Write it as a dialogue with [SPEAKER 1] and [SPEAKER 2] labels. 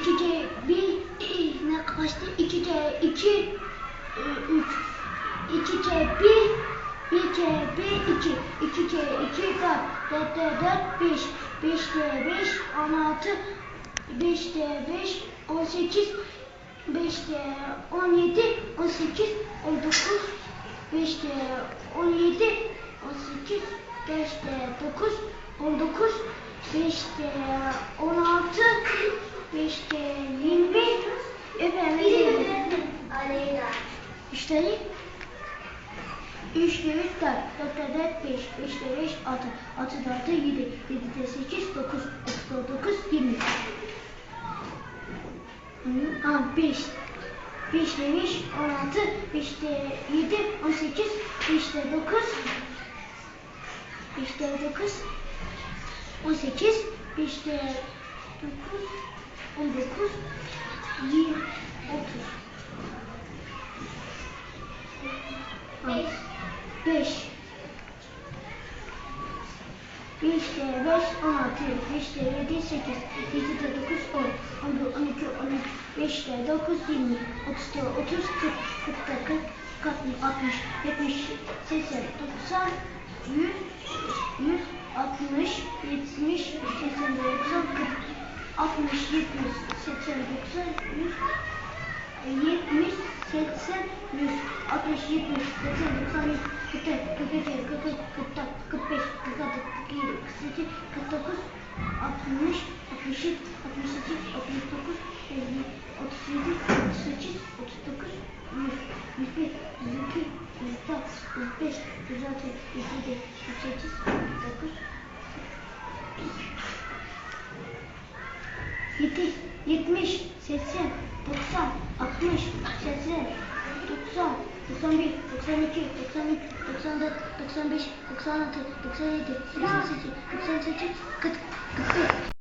[SPEAKER 1] 2 kere 1 ne kaçtı? 2 kere 2 3 2 kere 1 1 kere 1 2 2 kere 2 4 4 4 5 5 kere 5 16 5 kere 5 18 5 kere 17 18 19 5 kere 17 18 5 kere 9 19 5 kere 16 5 kere 20 Efendim
[SPEAKER 2] Aleyna.
[SPEAKER 1] İşte 3 kere 3 4 4 kere 4 5 5 kere 5 6 6 4 7 7 kere 8 9 9 9 20 Ha 5 5 kere 5 16 5 kere 7 18 5 kere 9 5 kere 9 18 5 kere 9 19 20 30
[SPEAKER 2] Beş.
[SPEAKER 1] 5 5 kere 5 16 5 kere 7 8 7 kere 9 10 11 12 13 5 kere 9 20 30 kere 30 40 40 kere 40 60 70 80 90 100 100 60 70 80 90 40 60 70 80 90 100 70, 80, 100, 60, 70, 80, 90, 100, 44, 45, 46, 44, 45, 46, 47, 48, 49, 60, 67, 68, 69, 50, 37, 38, 39, 100, 101, 102, 104, 105, 106, 107, 108, 109, 70, 70, 80, 90, 60, 80, 90, 91, 92, 93, 94, 95, 96, 97, 98, 98, 40, 41.